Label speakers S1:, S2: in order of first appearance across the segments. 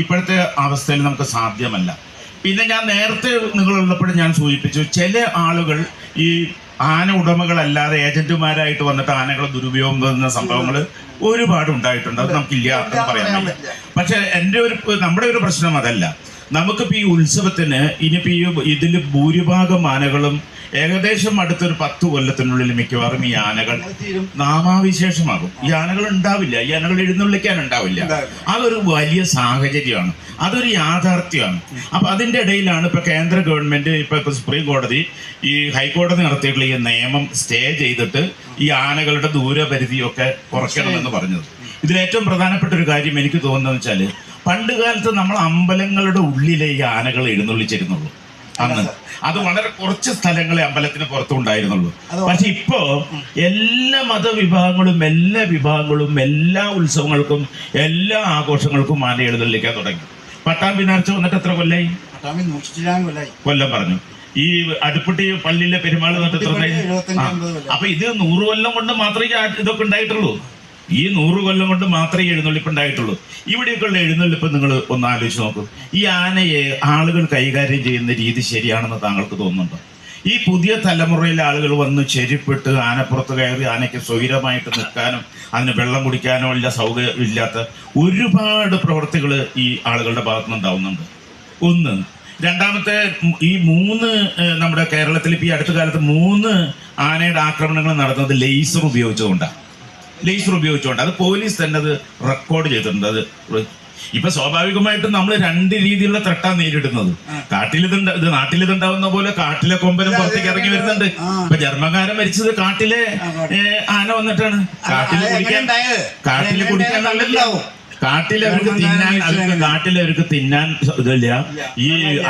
S1: ഇപ്പോഴത്തെ അവസ്ഥയിൽ നമുക്ക് സാധ്യമല്ല. പിന്നെ ഞാൻ നേരത്തെ നിങ്ങളുള്ളപ്പോഴും ഞാൻ സൂചിപ്പിച്ചു ചില ആളുകൾ ഈ ആന ഉടമകളല്ലാതെ ഏജന്റുമാരായിട്ട് വന്നിട്ട് ആനകളെ ദുരുപയോഗം ചെയ്യുന്ന സംഭവങ്ങൾ ഒരുപാട് ഉണ്ടായിട്ടുണ്ട്. അത് നമുക്കില്ല എന്ന് പറയാൻ പറ്റില്ല പക്ഷെ എന്റെ ഒരു നമ്മുടെ ഒരു പ്രശ്നം അതല്ല. നമുക്കിപ്പോൾ ഈ ഉത്സവത്തിന് ഇനിയിപ്പോൾ ഈ ഇതിൽ ഭൂരിഭാഗം ആനകളും ഏകദേശം അടുത്തൊരു പത്ത് കൊല്ലത്തിനുള്ളിൽ മിക്കവാറും ഈ ആനകൾ നാമാവിശേഷമാകും. ഈ ആനകൾ ഉണ്ടാവില്ല. ഈ ആനകൾ എഴുന്നള്ളിക്കാൻ ഉണ്ടാവില്ല. അതൊരു വലിയ സാഹചര്യമാണ്. അതൊരു യാഥാർത്ഥ്യമാണ്. അപ്പൊ അതിന്റെ ഇടയിലാണ് ഇപ്പൊ കേന്ദ്ര ഗവൺമെന്റ് ഇപ്പൊ ഇപ്പൊ സുപ്രീം കോടതി ഈ ഹൈക്കോടതി നടത്തിയിട്ടുള്ള ഈ നിയമം സ്റ്റേ ചെയ്തിട്ട് ഈ ആനകളുടെ ദൂരപരിധിയൊക്കെ കുറയ്ക്കണമെന്ന് പറഞ്ഞത്. ഇതിൽ ഏറ്റവും പ്രധാനപ്പെട്ട ഒരു കാര്യം എനിക്ക് തോന്നുന്നത് വെച്ചാൽ പണ്ട് കാലത്ത് നമ്മൾ അമ്പലങ്ങളുടെ ഉള്ളിലെ ഈ ആനകൾ എഴുന്നള്ളിച്ചിരുന്നുള്ളൂ അന്ന്. അത് വളരെ കുറച്ച് സ്ഥലങ്ങളെ അമ്പലത്തിന് പുറത്തുണ്ടായിരുന്നുള്ളൂ. പക്ഷെ ഇപ്പോ എല്ലാ മതവിഭാഗങ്ങളും എല്ലാ വിഭാഗങ്ങളും എല്ലാ ഉത്സവങ്ങൾക്കും എല്ലാ ആഘോഷങ്ങൾക്കും ആന എഴുന്നള്ളിക്കാൻ തുടങ്ങി. പട്ടാമ്പി നേർച്ച വന്നിട്ട് എത്ര കൊല്ലായി? കൊല്ലം പറഞ്ഞു. ഈ അടുപ്പട്ടി പള്ളിയിലെ പെരുമാൾ വന്നിട്ട് എത്ര അപ്പൊ ഇത് നൂറ് കൊല്ലം കൊണ്ട് മാത്രമേ ഇതൊക്കെ ഉണ്ടായിട്ടുള്ളൂ. ഈ നൂറ് കൊല്ലം കൊണ്ട് മാത്രമേ എഴുന്നള്ളിപ്പ് ഉണ്ടായിട്ടുള്ളൂ ഇവിടെയൊക്കെയുള്ള എഴുന്നള്ളിപ്പ് നിങ്ങൾ ഒന്ന് ആലോചിച്ച് നോക്കും. ഈ ആനയെ ആളുകൾ കൈകാര്യം ചെയ്യുന്ന രീതി ശരിയാണെന്ന് താങ്കൾക്ക് തോന്നുന്നുണ്ടോ? ഈ പുതിയ തലമുറയിലെ ആളുകൾ വന്ന് ചെരിപ്പിട്ട് ആനപ്പുറത്ത് കയറി ആനയ്ക്ക് സ്വൈരമായിട്ട് നിൽക്കാനും അതിന് വെള്ളം കുടിക്കാനോ ഇല്ല സൗകര്യം ഇല്ലാത്ത ഒരുപാട് പ്രവർത്തികൾ ഈ ആളുകളുടെ ഭാഗത്തു നിന്നുണ്ടാവുന്നുണ്ട് ഒന്ന് രണ്ടാമത്തെ ഈ മൂന്ന് നമ്മുടെ കേരളത്തിൽ ഇപ്പം ഈ അടുത്ത കാലത്ത് മൂന്ന് ആനയുടെ ആക്രമണങ്ങൾ നടന്നത് ലേസർ ഉപയോഗിച്ചുകൊണ്ടാണ് ലേസർ ഉപയോഗിച്ചുകൊണ്ട്. അത് പോലീസ് തന്നെ അത് റെക്കോർഡ് ചെയ്തിട്ടുണ്ട്. അത് ഇപ്പൊ സ്വാഭാവികമായിട്ടും നമ്മൾ രണ്ട് രീതിയിലുള്ള ത്രട്ടാ നേരിടുന്നത്. കാട്ടിലിതുണ്ട ഇത് നാട്ടിലിതുണ്ടാവുന്ന പോലെ കാട്ടിലെ കൊമ്പനും പുറത്തേക്ക് ഇറങ്ങി വരുന്നുണ്ട്. ഇപ്പൊ ജർമ്മകാരൻ മരിച്ചത് കാട്ടിലെ ആന വന്നിട്ടാണ്.
S2: കാട്ടിൽ
S1: കുടിക്കാൻ
S2: കാട്ടിൽ
S1: കുടിക്കാൻ നല്ലല്ലോ? അവർക്ക് തിന്നാൻ അവർക്ക് കാട്ടിലവർക്ക് തിന്നാൻ ഇതല്ല. ഈ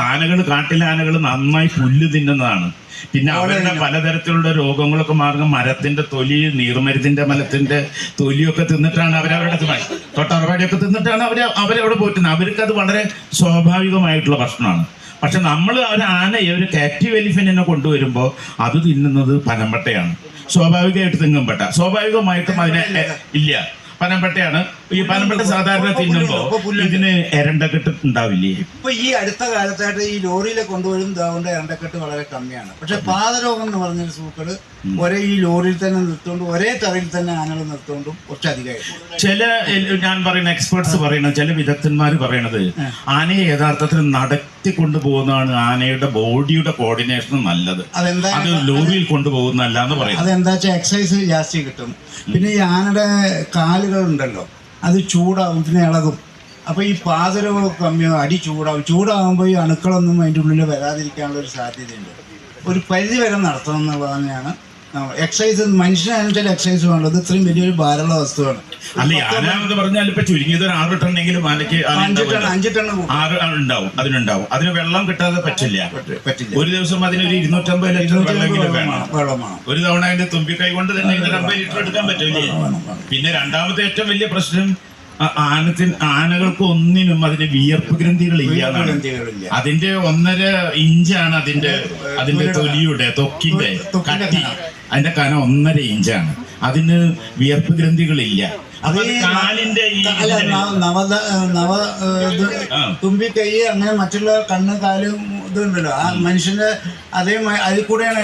S1: ആനകൾ കാട്ടിലെ ആനകൾ നന്നായി പുല്ല് തിന്നുന്നതാണ്. പിന്നെ അവരുടെ പലതരത്തിലുള്ള രോഗങ്ങളൊക്കെ മാർഗം മരത്തിന്റെ തൊലി നീർമരുതിന്റെ മലത്തിന്റെ തൊലിയൊക്കെ തിന്നിട്ടാണ് അവരവരുടെ തൊട്ടറവാടിയൊക്കെ തിന്നിട്ടാണ് അവർ അവരവിടെ പോറ്റുന്നത് അവർക്ക് അത് വളരെ സ്വാഭാവികമായിട്ടുള്ള ഭക്ഷണമാണ്. പക്ഷെ നമ്മൾ ഒരു ആനയെ ഒരു കാറ്റീവ് എലിഫന്റിനെ കൊണ്ടുവരുമ്പോൾ അത് തിന്നുന്നത് പനമ്പട്ടയാണ് സ്വാഭാവികമായിട്ട് തിങ്ങുമ്പട്ട സ്വാഭാവികമായിട്ടും അതിനെ ഇല്ല പനമ്പട്ടയാണ് ഈ പാലപ്പെട്ട സാധാരണ തിന്നുമ്പോ ഇതിന് എരണ്ടക്കെട്ട് ഉണ്ടാവില്ലേ?
S2: ഇപ്പൊ ഈ അടുത്ത കാലത്തായിട്ട് ഈ ലോറിയിലെ കൊണ്ടുവരും ഇതാകൊണ്ട് എരണ്ടക്കെട്ട് വളരെ കമ്മിയാണ്. പക്ഷെ പാതരോഗം എന്ന് പറഞ്ഞൊരു സൂക്കട് ഒരേ ഈ ലോറിയിൽ തന്നെ നിർത്തുകൊണ്ടും ഒരേ തറയിൽ തന്നെ ആനകൾ നിർത്തുകൊണ്ടും കുറച്ചധികമായിട്ട്
S1: ചില ഞാൻ പറയുന്ന എക്സ്പേർട്സ് പറയുന്നത് ചില വിദഗ്ധന്മാർ പറയണത് ആനയെ യഥാർത്ഥത്തിൽ നടത്തി കൊണ്ടുപോകുന്നതാണ് ആനയുടെ ബോഡിയുടെ കോർഡിനേഷൻ നല്ലത്.
S2: അതെന്താ
S1: അത് ലോറിയിൽ കൊണ്ടുപോകുന്നല്ല എന്ന് പറയുന്നത്.
S2: അതെന്താ വെച്ചാൽ എക്സസൈസ് ജാസ്തി കിട്ടും. പിന്നെ ഈ ആനയുടെ കാലുകൾ ഉണ്ടല്ലോ. അത് ചൂടാവും പിന്നെ ഇളകും. അപ്പോൾ ഈ പാതരമൊക്കെ കമ്മിയാവും അടി ചൂടാവും. ചൂടാകുമ്പോൾ ഈ അണുക്കളൊന്നും അതിന്റെ ഉള്ളിൽ വരാതിരിക്കാനുള്ള ഒരു സാധ്യതയുണ്ട്. ഒരു പരിധി വരെ നടത്തണം എന്നുള്ളത് എക്സസൈസ് മനുഷ്യനനുസരിച്ച് എക്സസൈസ് വേണ്ടത് ഇത്രയും വലിയൊരു ഭാരമുള്ള വസ്തുവാണ്.
S1: അല്ല പറഞ്ഞാൽ ഇപ്പൊ ചുരുങ്ങിയത് ഒരു ആറ് ടണ്ണെങ്കിലും ആനയ്ക്ക്
S2: അഞ്ച് ടൺ അഞ്ച്
S1: ആറ് ഉണ്ടാവും. അതിനുണ്ടാവും. അതിന് വെള്ളം കിട്ടാതെ പറ്റില്ല.
S2: പറ്റില്ല
S1: ഒരു ദിവസം അതിനൊരു ഇരുന്നൂറ്റമ്പത് ലിറ്റർ വെള്ളമെങ്കിലും വേണം.
S2: വെള്ളമാണ്
S1: ഒരു തവണ അതിന്റെ തുമ്പിക്കൈ കൊണ്ട് തന്നെ ഇരുന്നൂറ്റമ്പത് ലിറ്റർ എടുക്കാൻ പറ്റില്ല പിന്നെ രണ്ടാമത്തെ ഏറ്റവും വലിയ പ്രശ്നം ആനത്തിന് ആനകൾക്ക് ഒന്നിനും അതിന്റെ വിയർപ്പ്
S2: ഗ്രന്ഥികളില്ല.
S1: അതിന്റെ ഒന്നര ഇഞ്ചാണ് അതിന്റെ അതിന്റെ തൊലിയുടെ തൊക്കിന്റെ കട്ടി. അതിന്റെ കനം ഒന്നര ഇഞ്ചാണ് അതിന് വിയർപ്പ് ഗ്രന്ഥികളില്ല ഇല്ല അത് കാലിന്റെ
S2: നവ- നവ. തുമ്പി കൈ അങ്ങനെ മറ്റുള്ള കണ്ണ് കാലും ഇതുണ്ടല്ലോ ആ മനുഷ്യന്റെ അതേ അതിൽ കൂടെയാണ്